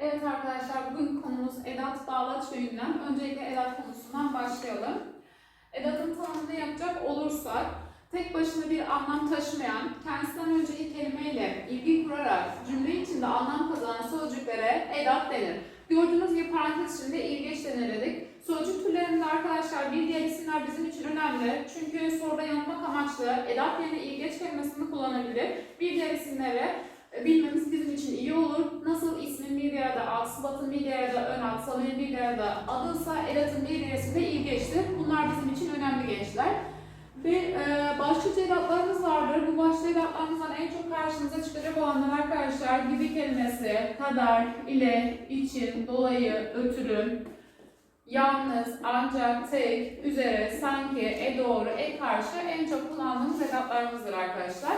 Evet arkadaşlar bugün konumuz edat bağlaç ve ünlem. Öncelikle edat konusundan başlayalım. Edatın tanımını yapacak olursak tek başına bir anlam taşımayan, kendisinden önceki kelimeyle ilgi kurarak cümle içinde anlam kazanan sözcüklere edat denir. Gördüğünüz gibi parantez içinde ilgeç denirledik. Sözcük türlerinde arkadaşlar bir diğer isimler bizim için önemli. Çünkü soruda yanılmak amaçlı edat yerine ilgeç kelimesini kullanabilir. Bir diğer isimleri e, bilmemiz bizim için iyi olur. Nasıl ismin bir adı ad, sıfatın bir adı ön ad, sanayın bir diğer adı adıysa edatın bir diğer ismi de ilgeçtir. Bunlar bizim için önemli gençler. Ve e, başlıca edatlarımız vardır. Bu başlıca edatlarımızdan en çok karşımıza çıkacak olanlar arkadaşlar gibi kelimesi, kadar, ile, için, dolayı, ötürü, yalnız, ancak, tek, üzere, sanki, e doğru, e karşı en çok kullandığımız edatlarımızdır arkadaşlar.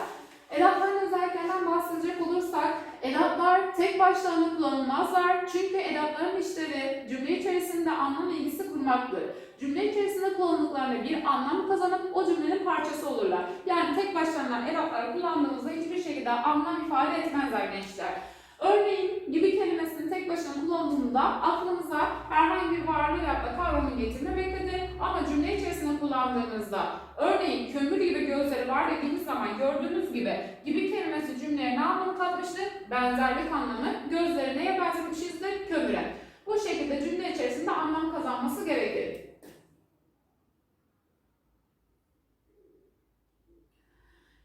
Edatların özelliklerinden bahsedecek olursak, edatlar tek başlarına kullanılmazlar. Çünkü edatların işlevi cümle içerisinde anlam ilgisi kurmaktır. Cümle içerisinde kullandıklarında bir anlam kazanıp o cümlenin parçası olurlar. Yani tek başlarına edatları kullandığımızda hiçbir şekilde anlam ifade etmezler gençler. Örneğin gibi kelimesini tek başına kullandığında aklımıza herhangi bir varlığı ya da kavramı getirmemektedir. Ama cümle içerisinde kullandığımızda örneğin kömür gibi gözleri var gördüğünüz gibi gibi kelimesi cümleye ne anlamı katmıştır? Benzerlik anlamı. Gözleri neye benzetmişizdir? Kömüre. Bu şekilde cümle içerisinde anlam kazanması gerekir.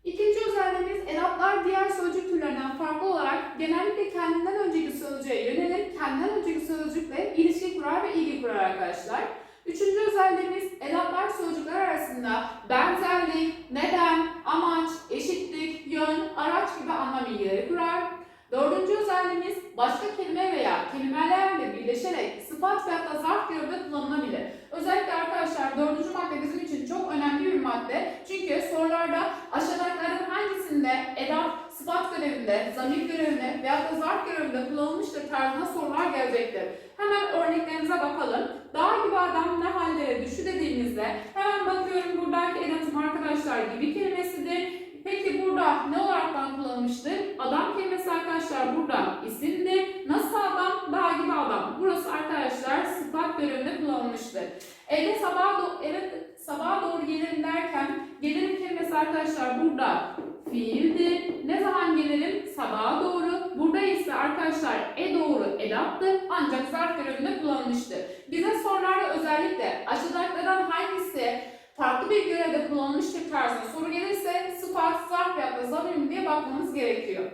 İkinci özelliğimiz edatlar diğer sözcük türlerinden farklı olarak genellikle kendinden önceki sözcüğe yönelir, kendinden önceki sözcükle ilişki kurar ve ilgi kurar arkadaşlar. Üçüncü özelliğimiz edatlar sözcükler arasında benzerlik, neden, amaç, eşitlik, yön, araç gibi anlam ilgileri kurar. Dördüncü özelliğimiz başka kelime veya kelimelerle birleşerek sıfat veya da zarf görevde kullanılabilir. Özellikle arkadaşlar dördüncü madde bizim için çok önemli bir madde. Çünkü sorularda aşağıdakilerin hangisinde edat, sıfat görevinde, zamir görevinde veya da zarf görevinde kullanılmıştır tarzında sorular gelecektir. Hemen örneklerimize bakalım. Dağ gibi adam ne hallere düştü dediğimizde hemen bakıyorum buradaki edatım arkadaşlar gibi kelimesidir. Peki burada ne olaraktan kullanılmıştır? Adam kelimesi arkadaşlar burada isimdir. Nasıl adam? Dağ gibi adam. Burası arkadaşlar sıfat bölümünde kullanılmıştır. Eve sabah evet sabaha doğru gelirim derken gelirim kelimesi arkadaşlar burada fiildir. Ne zaman gelirim? Sabaha doğru. Burada ise arkadaşlar e doğru edattır ancak zarf bölümünde kullanılmıştır. Bize sorularda özellikle aşağıdakilerden hangisi farklı bir görevde kullanılmıştır tarzında soru gelirse sıfat, zarf veya da zamir mi diye bakmamız gerekiyor.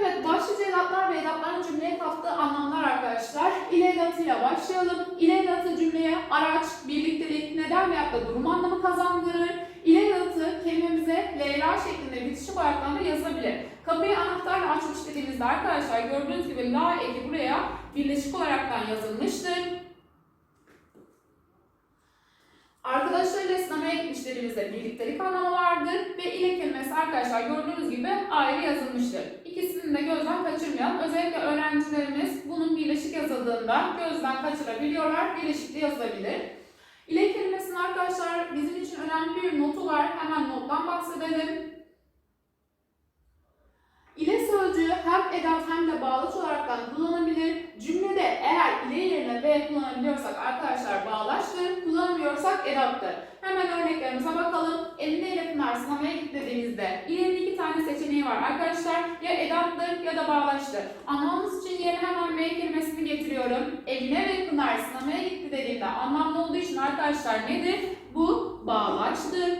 Evet, başlıca edatlar ve edatların cümleye kattığı anlamlar arkadaşlar. İle edatıyla başlayalım. İle edatı cümleye araç, birliktelik, neden veya da durum anlamı kazandırır. İle edatı kelimemize Leyla şeklinde bitişik olarak da yazabilir. Kapıyı anahtarla açmış dediğimizde arkadaşlar gördüğünüz gibi la eki buraya birleşik olaraktan yazılmıştır. Arkadaşlarıyla sinemaya gitmiş dediğimizde birliktelik anlamı vardır ve ile kelimesi arkadaşlar gördüğünüz gibi ayrı yazılmıştır. İkisini de gözden kaçırmayalım. Özellikle öğrencilerimiz bunun birleşik yazıldığında gözden kaçırabiliyorlar. Birleşik de yazılabilir. İle kelimesinin arkadaşlar bizim için önemli bir notu var. Hemen nottan bahsedelim. İle sözcüğü hem edat hem de bağlaç olaraktan kullanılabilir. Cümlede eğer ile yerine ve kullanabiliyorsak arkadaşlar bağlaçtır, kullanamıyorsak edattır. Hemen örneklerimize bakalım. Elinde ile Pınar sinemaya git dediğimizde ilenin iki tane seçeneği var arkadaşlar. Ya edattır ya da bağlaçtır. Anlamımız için yerine hemen ve kelimesini getiriyorum. Eline ve Pınar sinemaya gitti dediğimde anlamlı olduğu için arkadaşlar nedir? Bu bağlaçtır.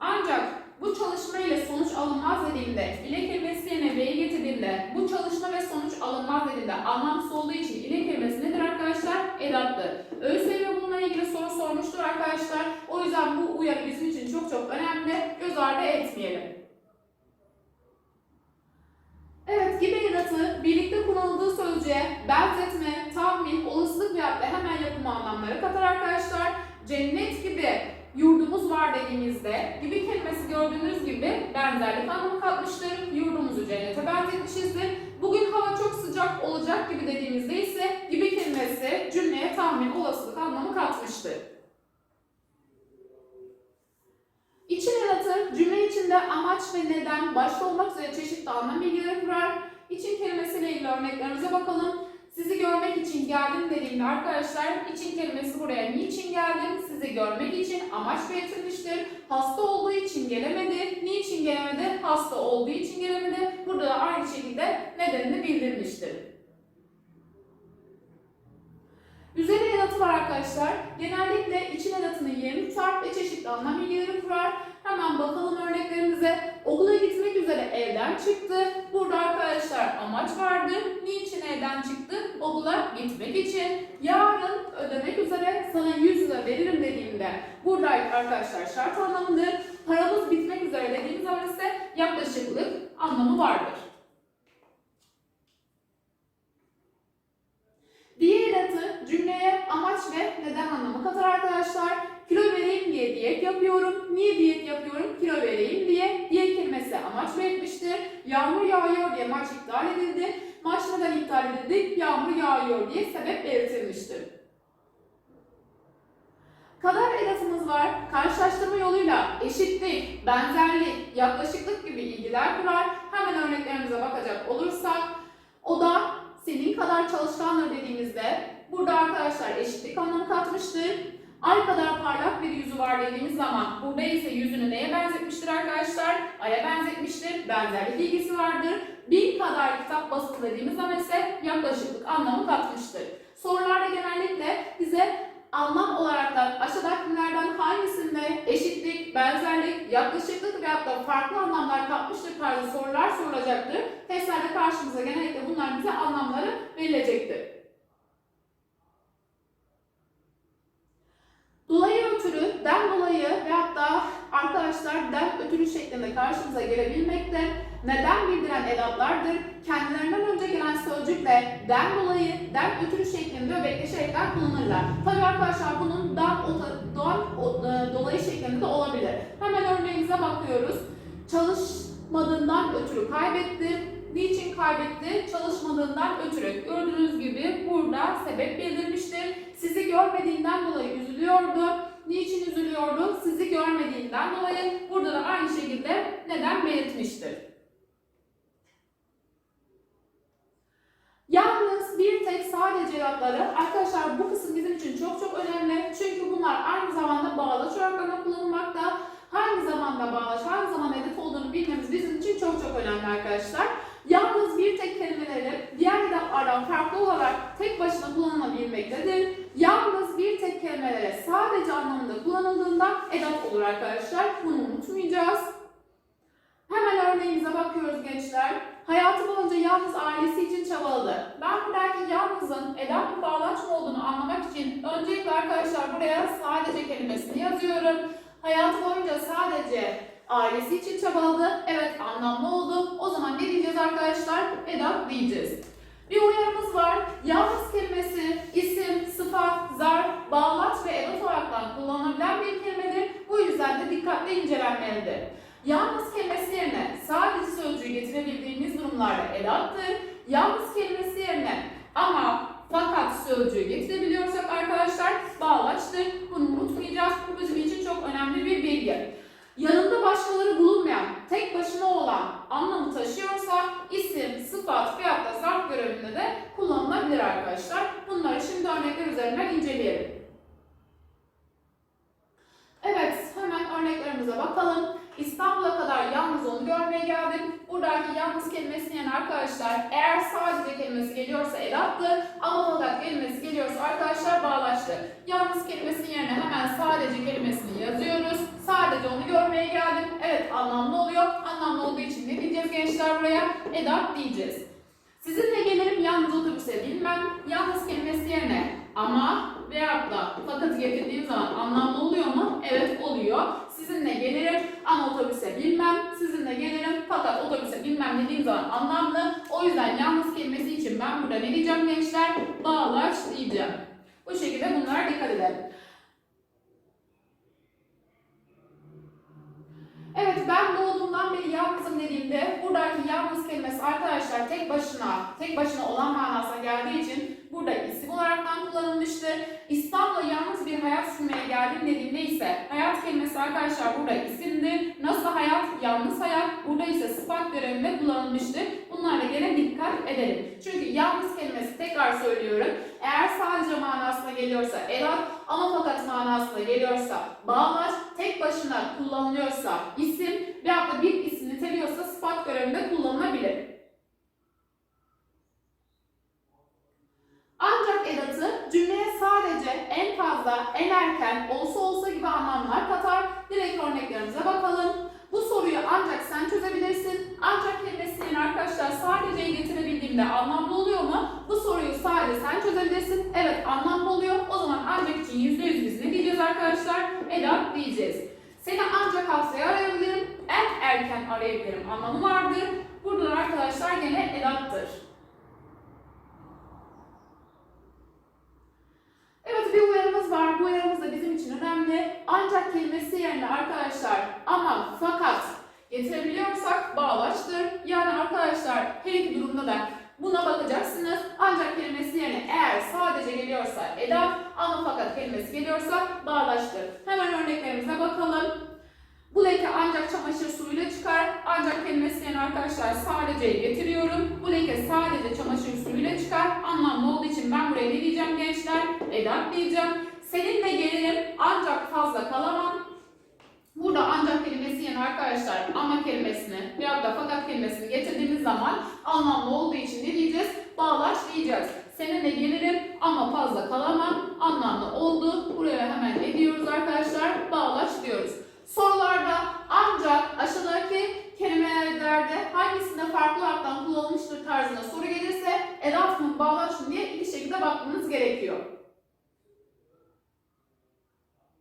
Ancak bu çalışma ile sonuç alınmaz dediğimde, ile kelimesi yerine B'yi getirdiğimde, bu çalışma ve sonuç alınmaz dediğimde anlamsız olduğu için ile kelimesi nedir arkadaşlar? Edattır. ÖSYM bununla ilgili soru sormuştur arkadaşlar. O yüzden bu uyarı bizim için çok çok önemli. Göz ardı etmeyelim. Evet, gibi edatı birlikte kullanıldığı sözcüğe benzetme, tahmin, olasılık veyahut hemen yapım anlamları katar arkadaşlar. Cennet gibi yurdumuz var dediğimizde gibi kelimesi gördüğünüz gibi benzerlik anlamı katmıştır. Yurdumuzu cennete benzetmişizdir. Bugün hava çok sıcak olacak gibi dediğimizde ise gibi kelimesi cümleye tahmin, olasılık anlamı katmıştır. İçin edatı cümle içinde amaç ve neden başta olmak üzere çeşitli anlam bilgileri kurar. İçin kelimesiyle ilgili örneklerimize bakalım. Sizi görmek için geldim dediğimde arkadaşlar için kelimesi buraya niçin geldim? Sizi görmek için amaç belirtilmiştir. Hasta olduğu için gelemedi. Niçin gelemedi? Hasta olduğu için gelemedi. Burada da aynı şekilde nedenini bildirmiştir. Üzeri edatı var arkadaşlar. Genellikle için edatının yerini tutar ve çeşitli anlam bilgileri kurar. Hemen bakalım örneklerimize. Okula gitmek üzere evden çıktı. Burada arkadaşlar amaç vardı. Niçin evden çıktı? Okula gitmek için. Yarın ödemek üzere sana 100 lira veririm dediğimde burada arkadaşlar şart anlamıdır. Paramız bitmek üzere dediğimiz zaman ise yaklaşıklık anlamı vardır. Diye edatı cümleye amaç ve neden anlamı katar arkadaşlar. Kilo vereyim diye diyet yapıyorum. Niye diyet yapıyorum? Kilo vereyim diye. Diyet kelimesi amaç belirtmiştir. Yağmur yağıyor diye maç iptal edildi. Maç neden iptal edildi? Yağmur yağıyor diye sebep belirtilmiştir. Kadar edatımız var. Karşılaştırma yoluyla eşitlik, benzerlik, yaklaşıklık gibi ilgiler kurar. Hemen örneklerimize bakacak olursak o da senin kadar çalışkandır dediğimizde burada arkadaşlar eşitlik anlamı katmıştır. Ay kadar parlak bir yüzü var dediğimiz zaman burada ise yüzünü neye benzetmiştir arkadaşlar? Ay'a benzetmiştir. Benzerlik ilgisi vardır. Bin kadar kitap basılı dediğimiz zaman ise yaklaşıklık anlamı katmıştır. Sorularda genellikle bize anlam olarak da aşağıdakilerden hangisinde eşitlik, benzerlik, yaklaşıklık veyahut da farklı anlamlar katmıştır tarzı sorular sorulacaktır. Testlerde karşımıza genellikle bunlar bize anlamları verilecektir. Dolayı ötürü, den dolayı veyahut da arkadaşlar den ötürü şeklinde karşımıza gelebilmekte. Neden bildiren edatlardır. Kendilerinden önce gelen sözcükle den dolayı, den ötürü şeklinde öbekleşerekler kullanırlar. Tabi arkadaşlar bunun dan, ota- e, dolayı şeklinde de olabilir. Hemen örneğimize bakıyoruz. Çalışmadığından ötürü kaybetti. Niçin kaybetti? Çalışmadığından ötürü. Gördüğünüz gibi burada sebep bildirmiştir. Sizi görmediğinden dolayı üzülüyordu. Niçin üzülüyordu? Sizi görmediğinden dolayı. Burada da aynı şekilde neden belirtmiştir. Yalnız bir tek sadece edatları arkadaşlar bu kısım bizim için çok çok önemli. Çünkü bunlar aynı zamanda bağlaç olarak kullanılmakta. Hangi zamanda bağlaç, hangi zaman edat olduğunu bilmemiz bizim için çok çok önemli arkadaşlar. Yalnız bir tek kelimeleri diğer edatlardan farklı olarak tek başına kullanılabilmektedir. Yalnız bir tek kelimelere sadece anlamında kullanıldığında edat olur arkadaşlar. Bunu unutmayacağız. Hemen örneğimize bakıyoruz gençler. Hayatı boyunca yalnız ailesi için çabaladı. Ben buradaki yalnızın edat mı bağlaç mı olduğunu anlamak için öncelikle arkadaşlar buraya sadece kelimesini yazıyorum. Hayatı boyunca sadece ailesi için çabaladı. Evet anlamlı oldu. O zaman ne diyeceğiz arkadaşlar? Edat diyeceğiz. Bir uyarımız var. Yalnız kelimesi isim, sıfat, zarf, bağlaç ve edat olarak kullanılabilen bir kelimedir. Bu yüzden de dikkatle incelenmelidir. Yalnız kelimesi yerine sadece sözcüğü getirebildiğimiz durumlarda edattır. Yalnız kelimesi yerine ama fakat sözcüğü getirebiliyorsak arkadaşlar bağlaçtır. Bunu unutmayacağız. Bu bizim için çok önemli bir bilgi. Yanında başkaları bulunmayan, tek başına olan anlamı taşıyorsa isim, sıfat da zarf görevinde de kullanılabilir arkadaşlar. Bunları şimdi örnekler üzerinden inceleyelim. Evet, hemen örneklerimize bakalım. İstanbul'a kadar yalnız onu görmeye geldim. Buradaki yalnız kelimesi yani arkadaşlar eğer sadece kelimesi geliyorsa edattı ama fakat kelimesi geliyorsa arkadaşlar bağlaçtı. Yalnız kelimesinin yerine hemen sadece kelimesini yazıyoruz. Sadece onu görmeye geldim. Evet anlamlı oluyor. Anlamlı olduğu için ne diyeceğiz gençler buraya? Edat diyeceğiz. Sizinle gelirim yalnız otobüse bilmem. Yalnız kelimesi yerine ama veyahut da fakatı getirdiğim zaman anlamlı oluyor mu? Evet oluyor. Sizinle gelirim ama otobüse binmem. Sizinle gelirim fakat otobüse binmem dediğim zaman anlamlı. O yüzden yalnız kelimesi için ben burada ne diyeceğim gençler? Bağlaç diyeceğim. Bu şekilde bunlara dikkat edelim. Evet ben doğduğumdan beri yalnızım dediğimde buradaki yalnız kelimesi arkadaşlar tek başına, tek başına olan manasına geldiği için burada isim olaraktan kullanılmıştır. İstanbul'a yalnız bir hayat sürmeye geldim dediğimde ise hayat kelimesi arkadaşlar burada isimdir. Nasıl hayat? Yalnız hayat. Burada ise sıfat görevinde kullanılmıştır. Bunlara gene dikkat edelim. Çünkü yalnız kelimesi tekrar söylüyorum. Eğer sadece manasına geliyorsa edat ama fakat manasına geliyorsa bağlaç, tek başına kullanılıyorsa isim veyahut da bir isim niteliyorsa sıfat görevinde kullanılabilir. Ancak edatı cümleye sadece en fazla, en erken, olsa olsa gibi anlamlar katar. Direkt örneklerimize bakalım. Bu soruyu ancak sen çözebilirsin. Ancak kelimesinin arkadaşlar sadece getirebildiğimde anlamlı oluyor mu? Bu soruyu sadece sen çözebilirsin. Evet anlamlı oluyor. O zaman ancak için %100 biz ne diyeceğiz arkadaşlar? Edat diyeceğiz. Seni ancak haftaya arayabilirim. En erken arayabilirim anlamı vardır. Burada da arkadaşlar gene edattır. Evet bir uyarımız var. Bu uyarımız da bizim önemli. Ancak kelimesi yerine arkadaşlar ama fakat getirebiliyorsak bağlaçtır. Yani arkadaşlar her iki durumda da buna bakacaksınız. Ancak kelimesi yerine eğer sadece geliyorsa edat ama fakat kelimesi geliyorsa bağlaçtır. Hemen örneklerimize bakalım. Bu leke ancak çamaşır suyuyla çıkar. Ancak kelimesi yerine arkadaşlar sadece getiriyorum. Bu leke sadece çamaşır suyuyla çıkar. Anlamlı olduğu için ben buraya ne diyeceğim gençler? Edat diyeceğim. Seninle gelirim ancak fazla kalamam. Burada ancak kelimesi yerine arkadaşlar ama da fakat kelimesini getirdiğimiz zaman anlamlı olduğu için ne diyeceğiz? Bağlaç diyeceğiz. Seninle gelirim ama fazla kalamam. Anlamlı oldu. Buraya hemen ne diyoruz arkadaşlar? Bağlaç diyoruz. Sorularda ancak aşağıdaki kelimelerde hangisinde farklı harften kullanılmıştır tarzında soru gelirse edat mı bağlaç mı diye iki şekilde bakmanız gerekiyor.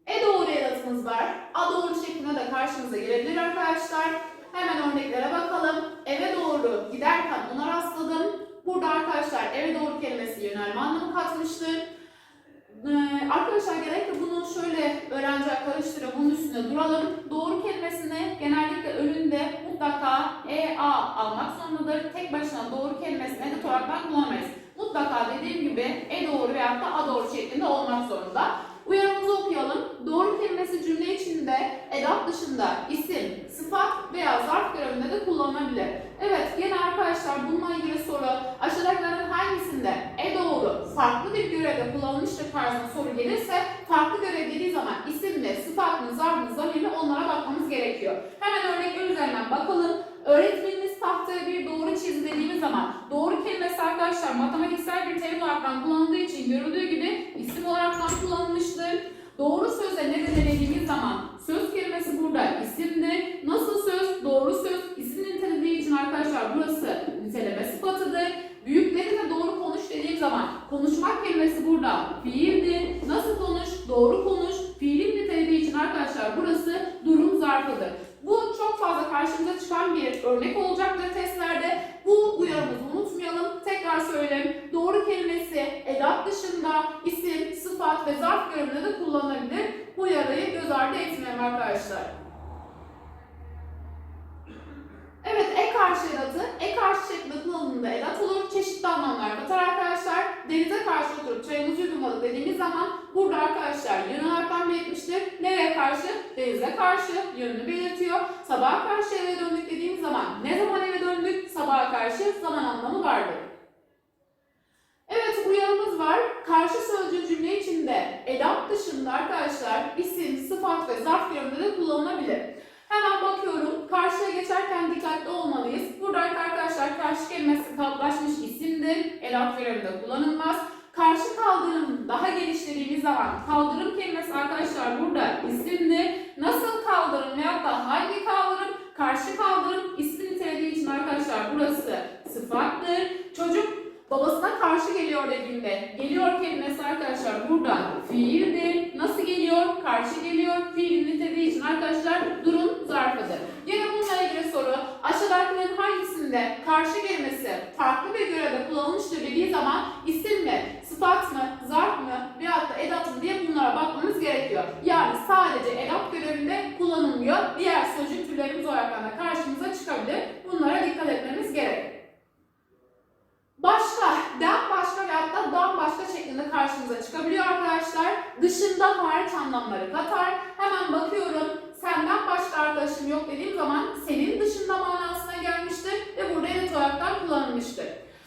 E doğru edatımız var. A doğru şeklinde de karşımıza gelebilir arkadaşlar. Hemen örneklere bakalım. Eve doğru giderken ona rastladım. Burada arkadaşlar eve doğru kelimesi yönelme anlamı katmıştır. Ee, arkadaşlar genellikle bunu şöyle öğrenciler karıştırıyor. Bunun üstüne duralım. Doğru kelimesini genellikle önünde mutlaka e, a almak zorundadır. Tek başına doğru kelimesini edat olarak kullanamayız. Mutlaka dediğim gibi e doğru veyahut da a doğru şeklinde olmak zorunda. Uyarımızı okuyalım. Doğru kelimesi cümle içinde edat dışında isim, sıfat veya zarf görevinde de kullanılabilir. Evet yine arkadaşlar bununla ilgili soru aşağıdakilerin hangisinde e farklı bir görevde kullanılmıştır tarzında soru gelirse farklı görev dediği zaman isim mi, sıfat mı, zarf mı, zamir mi onlara bakmamız gerekiyor. Hemen örnekler üzerinden bakalım. Öğretmeniniz tahtaya bir doğru çiz dediğimiz zaman doğru kelimesi arkadaşlar matematiksel bir terim olarak kullanıldığı için görüldüğü gibi isim olarak kullanılmıştır. Doğru sözle ne dediğimiz zaman söz kelimesi burada isimdir. Nasıl söz? Doğru söz. İsim nitelediği için arkadaşlar burası niteleme sıfatıdır. Büyükleri de doğru konuş dediğim zaman konuşmak kelimesi burada fiildir. Nasıl konuş? Doğru konuş. Fiilin nitelediği için arkadaşlar burası durum zarfıdır. Bu çok fazla karşımıza çıkan bir örnek olacaktır testlerde. Bu uyarımızı unutmayalım. Tekrar söyleyeyim. Doğru kelimesi edat dışında isim, sıfat ve zarf görevinde de kullanılabilir. Bu uyarıyı göz ardı etmeyelim arkadaşlar. Evet, ek karşı edatı, ek karşı şeklinde kullanımında edat olur. Çeşitli anlamlar katar arkadaşlar. Denize karşı oturup yudumladık dediğimiz zaman burada arkadaşlar yön olaraktan belirtmiştir. Nereye karşı? Denize karşı yönünü belirtiyor. Sabaha karşı eve döndük dediğimiz zaman ne zaman eve döndük? Sabaha karşı zaman anlamı vardır. Evet uyarımız var. Karşı sözcüğü cümle içinde edat dışında arkadaşlar isim, sıfat ve zarf görevinde de kullanılabilir. Hemen bakıyorum. Karşıya geçerken dikkatli olmalıyız. Burada arkadaşlar karşı kelimesi kalıplaşmış isimdir. Edat görevinde kullanılmaz. Karşı kaldırım daha geliştirdiğimiz zaman kaldırım kelimesi arkadaşlar burada isimdir. Nasıl kaldırım veyahut da hangi kaldırım? Karşı kaldırım ismi nitelediği için arkadaşlar burası sıfattır. Çocuk babasına karşı geliyor dediğimde geliyor kelimesi arkadaşlar burada fiildir. Nasıl geliyor? Karşı geliyor. Fiilin niteliği için arkadaşlar durum zarfıdır. Yine bununla ilgili soru aşağıdakilerin hangisinde karşı kelimesi farklı bir görevde kullanılmıştır dediği zaman isim mi, sıfat mı, zarf mı veyahut da edat mı diye bunlara bakmamız gerekiyor. Yani sadece edat görevinde kullanılmıyor. Diğer sözcük türlerimiz olarak da karşımıza çıkabilir. Bunlara dikkat etmemiz gerek. Başka, den başka veyahut da dan başka şeklinde karşımıza çıkabiliyor arkadaşlar. anlamları katar. Hemen bakıyorum. Senden başka arkadaşım yok dediğim zaman senin dışında manasına gelmiştir ve burada edat olarak kullanılmıştır.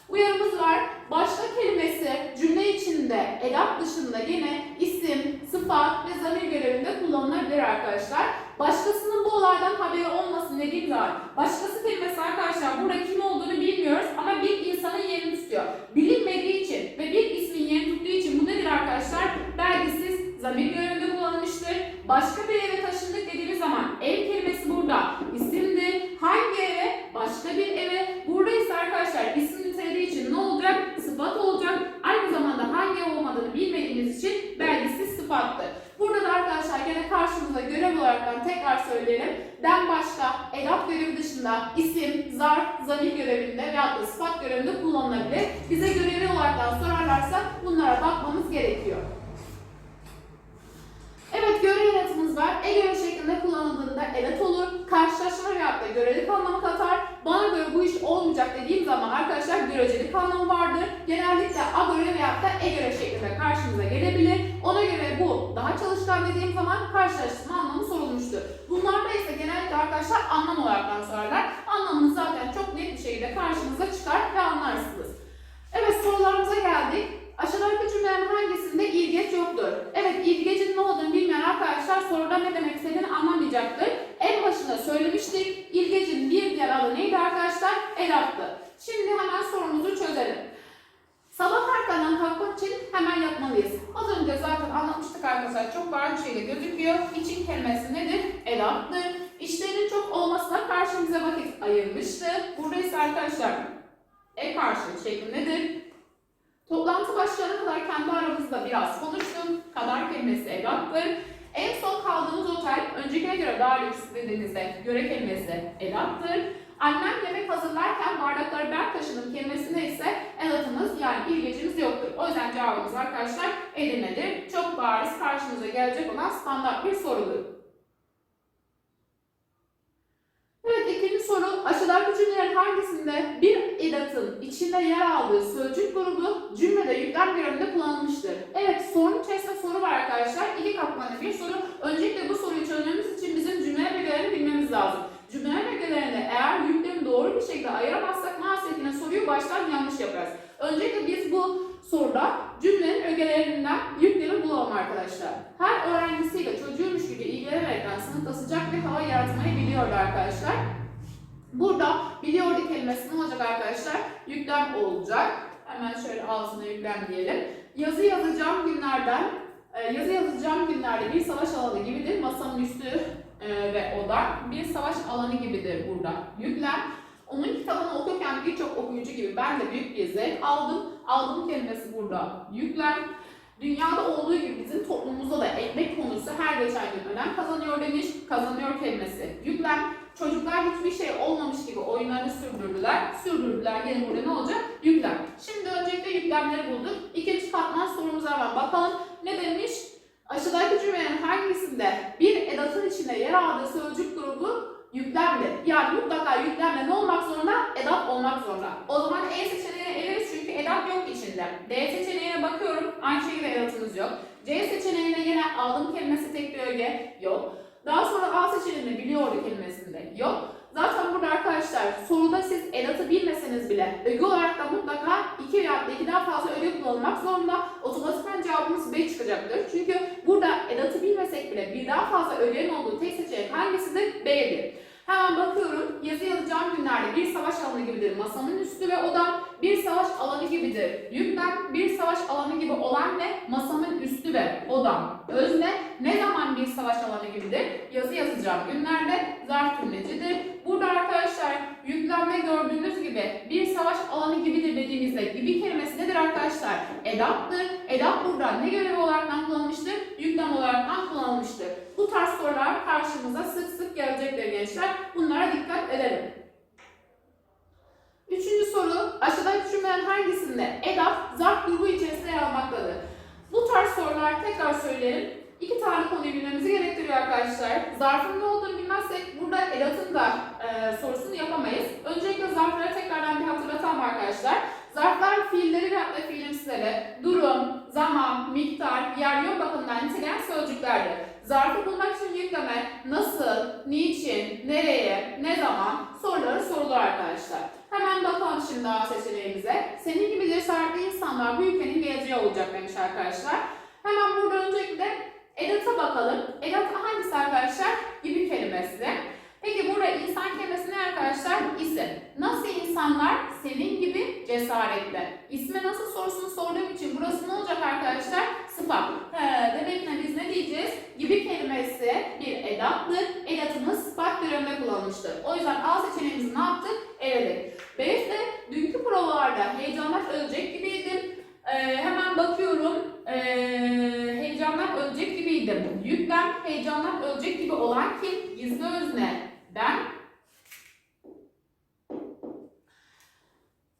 Uyarımız var. Başka kelimesi cümle içinde edat dışında yine isim, sıfat ve zamir görevinde kullanılabilir arkadaşlar. Başkasının bu olaydan haberi olmasın dediğim zaman başkası kelimesi arkadaşlar burada kim olduğunu bilmiyoruz ama bir insanın yerini tutuyor. Bilinmediği için ve bir ismin yerini tuttuğu için bu nedir arkadaşlar? Belgisiz zamir görevinde kullanılmıştır. Başka bir eve taşındık dediğimiz zaman ev kelimesi burada isimdir. Hangi eve? Başka bir eve. Burada ise arkadaşlar isim niteliği için ne olacak? Sıfat olacak. Aynı zamanda hangi ev olmadığını bilmediğimiz için belgisiz sıfattır. Burada da arkadaşlar gene karşımıza görev olarak tekrar söyleyelim. Den başka edat görevi dışında isim, zarf, zamir görevinde veyahut da sıfat görevinde kullanılabilir. Bize görevi olarak sorarlarsa bunlara bakmamız gerekiyor. Evet görev edatımız var. E görev şeklinde kullanıldığında edat olur. Karşılaşma veyahut da görevlilik anlamı katar. Bana göre bu iş olmayacak dediğim zaman arkadaşlar görecelik anlamı vardır. Genellikle a görev veyahut da e görev şeklinde karşımıza gelebilir. Ona göre bu daha çalışkan dediğim zaman karşılaştırma anlamı sorulmuştur. Bunlarda ise genellikle arkadaşlar anlam olarak sorarlar. Anlamını zaten çok net bir şekilde karşınıza çıkar ve anlarsınız. Evet sorularımıza geldik. Aşağıdaki cümlelerin hangisinde ilgeç yoktur? Evet ilgecin ne olduğunu bilmeyen soruda ne demek istediğini anlamayacaktır. En başında söylemiştik. İlgecin bir diğer adı neydi arkadaşlar? Edattı. Şimdi hemen sorumuzu çözelim. Sabah erkenden kalkmak için hemen yapmalıyız. Az önce zaten anlatmıştık arkadaşlar. Çok bariz şekilde gözüküyor. İçin kelimesi nedir? Edattır. İşlerinin çok olmasına karşı vakit ayırmıştı. Burada ise arkadaşlar e karşı şeklindedir. Toplantı başlayana kadar kendi aramızda biraz konuştum. Kadar kelimesi edattır. En son kaldığımız otel öncekine göre daha lüks dediğimizde göre kelimesi edattır. Annem yemek hazırlarken bardakları ben taşıdım kelimesinde ise edatımız yani ilgecimiz yoktur. O yüzden cevabımız arkadaşlar Edirne'dir. Çok bariz karşımıza gelecek olan standart bir sorudur. Evet ikinci soru aşağıdaki cümlelerin hangisinde bir edatın içinde yer aldığı sözcük grubu cümlede yüklem görevinde kullanılmıştır? Evet sorunun içerisinde soru var arkadaşlar. İki katmanlı bir soru. Öncelikle bu soruyu çözmemiz için bizim cümle bölgelerini bilmemiz lazım. Cümle bölgelerinde eğer yüklemi doğru bir şekilde ayıramazsak maalesef yine soruyu baştan yanlış yaparız. Öncelikle biz bu soruda cümlenin ögelerinden yüklemi bulalım arkadaşlar. Her öğrencisiyle çocuğuymuş gibi ilgilenerekten sınıfta sıcak bir hava yaratmayı biliyordu arkadaşlar. Burada biliyordu kelimesi ne olacak arkadaşlar? Yüklem olacak. Hemen şöyle ağzına yüklem diyelim. Yazı yazacağım günlerden, e, yazı yazacağım günlerde bir savaş alanı gibidir. Masanın üstü e, ve oda bir savaş alanı gibidir burada. Yüklem. Onun kitabını okurken birçok okuyucu gibi ben de büyük bir zevk aldım. Aldım kelimesi burada. Yüklem. Dünyada olduğu gibi bizim toplumumuzda da ekmek konusu her geçen gün önem kazanıyor demiş. Kazanıyor kelimesi. Yüklem. Çocuklar hiçbir şey olmamış gibi oyunlarını sürdürdüler. Sürdürdüler. Yine burada ne olacak? Yüklem. Şimdi öncelikle yüklemleri bulduk. İkinci katman sorumuza hemen bakalım. Ne demiş? Aşağıdaki cümlelerin hangisinde bir edatın içinde yer aldığı sözcük grubu yüklemli. Yani mutlaka yüklemle ne olmak zorunda? Edat olmak zorunda. O zaman E seçeneğine eleriz çünkü edat yok içinde. D seçeneğine bakıyorum. Aynı şekilde edatımız yok. C seçeneğine yine aldım kelimesi tek bir öge yok. Daha sonra A seçeneğinde biliyordu kelimesinde yok. Zaten burada arkadaşlar soruda siz edatı bilmeseniz bile öge olarak da mutlaka iki veya ikiden fazla öge kullanılmak zorunda. Otomatikman cevabımız B çıkacaktır. Çünkü burada edatı bilmesek bile birden fazla ögenin olduğu tek seçenek hangisidir? B'dir. Hemen bakıyorum. Yazı yazacağım günlerde bir savaş alanı gibidir masamın üstü ve odam. Bir savaş alanı gibidir. Yüklem bir savaş alanı gibi olan ne? Masamın üstü ve odam. Özne ne zaman bir savaş alanı gibidir? Yazı yazacağım günlerde zarf cümlecidir. Burada arkadaşlar yüklenme gördüğünüz gibi bir savaş alanı gibidir dediğimizde gibi kelimesi nedir arkadaşlar? Edattır. Edat burada ne görevi olarak kullanılmıştır? Yüklem olarak kullanılmıştır. Tarz sorular karşımıza sık sık gelecektir gençler. Bunlara dikkat edelim. Üçüncü soru, aşağıdaki cümlelerin hangisinde edat zarf grubu içerisinde yer almaktadır? Bu tarz sorular tekrar söyleyelim. İki tane konuyu bilmemizi gerektiriyor arkadaşlar. Zarfın ne olduğunu bilmezsek burada edatın da e, sorusunu yapamayız. Öncelikle zarfları tekrardan bir hatırlatalım arkadaşlar. Zarflar fiilleri ve hatta fiilimsileri, durum, zaman, miktar, yer yön bakımından niteleyen sözcüklerdir. Zarfı bulmak için yükleme nasıl, niçin, nereye, ne zaman soruları sorulur arkadaşlar. Hemen bakalım şimdi A seçeneğimize. Senin gibi cesaretli insanlar bu ülkenin geleceği olacak demiş arkadaşlar. Hemen burada öncelikle edata bakalım. Edat hangisi arkadaşlar? Gibi kelimesi. Peki burada insan kelimesi ne arkadaşlar? İsim. Nasıl insanlar? Cesaretli. İsme nasıl sorusunu sorduğum için burası ne olacak arkadaşlar? Sıfat. He, demek ki biz ne diyeceğiz? Gibi kelimesi bir edattır. Edatımız sıfat görevinde kullanılmıştır. O yüzden A seçeneğimizi ne yaptık? Eledik. B'de dünkü provalarda heyecandan ölecek gibiydim. Ee, hemen bakıyorum. Ee, heyecandan ölecek gibiydim. Yüklem heyecandan ölecek gibi olan kim? Gizli özne. Ben.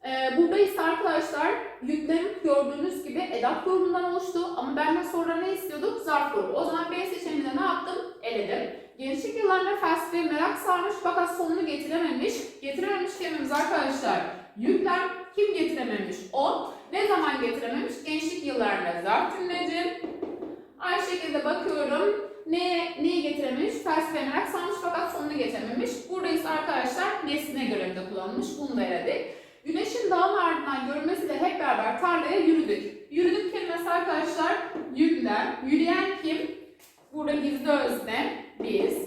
Ee, burada ise arkadaşlar yüklem gördüğünüz gibi edat grubundan oluştu ama benden sonra ne istiyorduk? Zarf grubu. O zaman B seçeneğinde ne yaptım? Eledim. Gençlik yıllarında felsefeye merak sarmış fakat sonunu getirememiş. Getirememiş kelimemiz arkadaşlar. Yüklem kim getirememiş? O. Ne zaman getirememiş? Gençlik yıllarında zarf cümleci. Aynı şekilde bakıyorum. Ne, neyi getirememiş? Felsefe merak sarmış fakat sonunu getirememiş. Burada ise arkadaşlar nesne görevinde kullanılmış. Bunu da eledik. Güneşin dağın ardından görünmesiyle hep beraber tarlaya yürüdük. Yürüdük kelimesi arkadaşlar yüklem. Yürüyen kim? Burada gizli özne biz.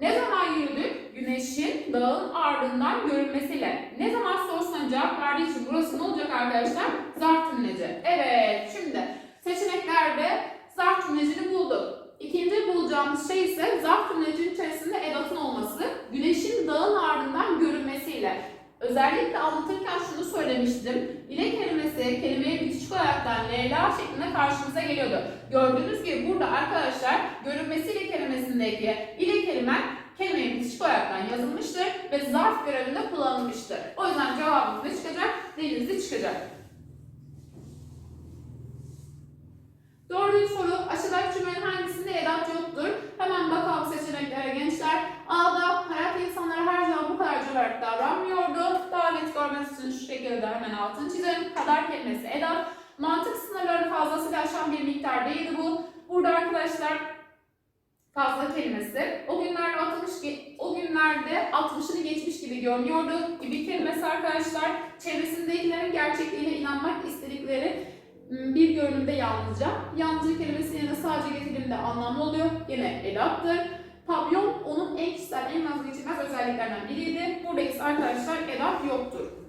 Ne zaman yürüdük? Güneşin dağın ardından görünmesiyle. Ne zaman sorusuna cevap verdiği için burası ne olacak arkadaşlar? Zarf cümleci. Evet şimdi seçeneklerde zarf cümlecini bulduk. İkinci bulacağımız şey ise zarf cümlecinin içerisinde edatın olması. Güneşin dağın ardından görünmesiyle. Özellikle anlatırken şunu söylemiştim. İle kelimesi kelimeye bitişik olaraktan Leyla şeklinde karşımıza geliyordu. Gördüğünüz gibi burada arkadaşlar görünmesiyle kelimesindeki ile kelime kelimeye bitişik olaraktan yazılmıştır ve zarf görevinde kullanılmıştır. O yüzden cevabımız ne çıkacak? Denizli çıkacak. Dördüncü soru aşağıdaki cümlenin hangisinde edat yoktur? Hemen bakalım seçeneklere gençler. A'da hayat insanları her zaman bu kadar cömert davranmıyordu. Daha net görmeniz için şu şekilde hemen altını çizelim. Kadar kelimesi edat. Mantık sınırlarını fazlasıyla aşan bir miktar değildi bu. Burada arkadaşlar fazla kelimesi. O günlerde 60 ge- o günlerde 60'ını geçmiş gibi görünüyordu. Gibi kelimesi arkadaşlar çevresindekilerin gerçekliğine inanmak istedikleri bir görünümde yalnızca. Yalnızca kelimesinin yanına sadece getirildiğinde anlamlı oluyor. Yine edattır. Pavyon onun en kişisel, en vazgeçilmez özelliklerinden biriydi. Burada ise arkadaşlar edat yoktur.